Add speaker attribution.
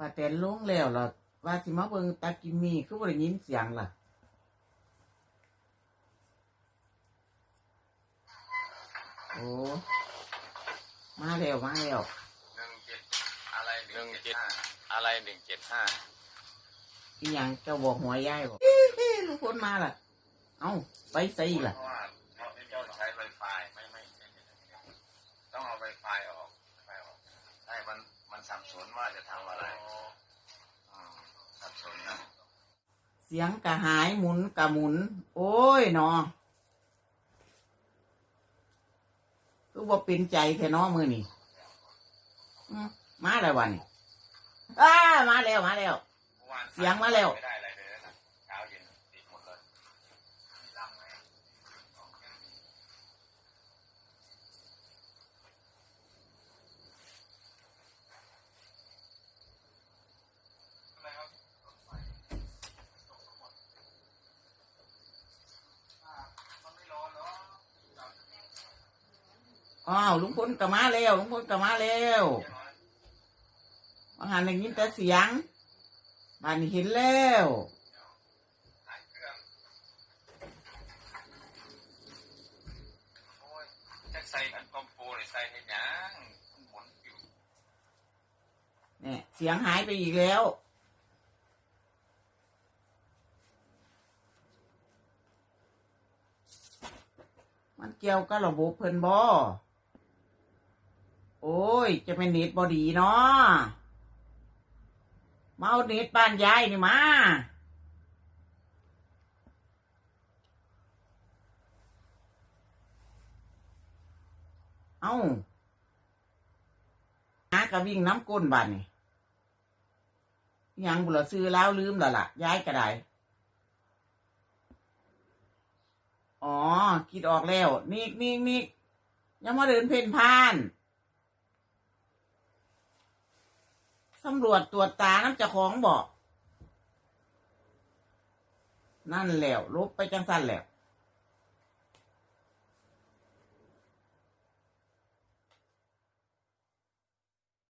Speaker 1: ป้าแตนลงแล้วล่ะว่าสิมาเบิ่งตากิมมี่คือบ่ได้ยินเสียงล่ะโอ้มาแล้วมาแล้ว
Speaker 2: หนึ่งเจ็ดอะไรหนึ่งเจ็ดห้าอะไรหนึ่งเจ็ดห้า
Speaker 1: อีหยังเจ้าบอกหัวยายบอกเฮ้ลุงพลมาล่ะ เอ้าไปใส่ล่ะ
Speaker 2: เพราะว่าเพราะเจ้าใช้ไวไฟไม่ไม่ไม่ไม่ต้องเอาไวไฟออกไฟออกใช่มันมัน สนว่าจะทำอะไรสับสนนะ
Speaker 1: เสียงกระหายหมุนกระหมุน โอ้ยเนาะคือว่าเป็นใจแท้เนาะมือนี่มาแล้ววันนี้อ้ามาแล้วมาแล้ว เสียงมาแล้ว
Speaker 2: ไม่ได้อะไรเลยนะเช้าเย็นติดหมดเลยมีรังไหม
Speaker 1: อ้าวลุงพลก็มาแล้วลุงพลก็มาแล้วบางหันได้ยินแต่เสียงบ้านนี้เห็นแล้ว
Speaker 2: หายเครื่องโอ้ยจะใส่อันคอมโพเลยใส่ให้ยังมันหมุนอยู่
Speaker 1: เนี่ยเสียงหายไปอีกแล้วมันเกี่ยวกับระบบเพิ่นบอโอ้ ย จะเป็นเน็ตบอดีเนาะมาเอาเน็ตบ้านยายนี่มาเอาหากระวิ่งน้ำก้นบ้านนี่ยังบุหรซื้อแล้วลืมแล้วล่ะ ย้ายกระไดอ๋อ คิดออกแล้ว นิกนิกนิกยังมาเดินเพ่นพ่าน ตำรวจตรวจตาน้ำเจ้าของบอก นั่นแล้วลบไปจังสั้นแล้ว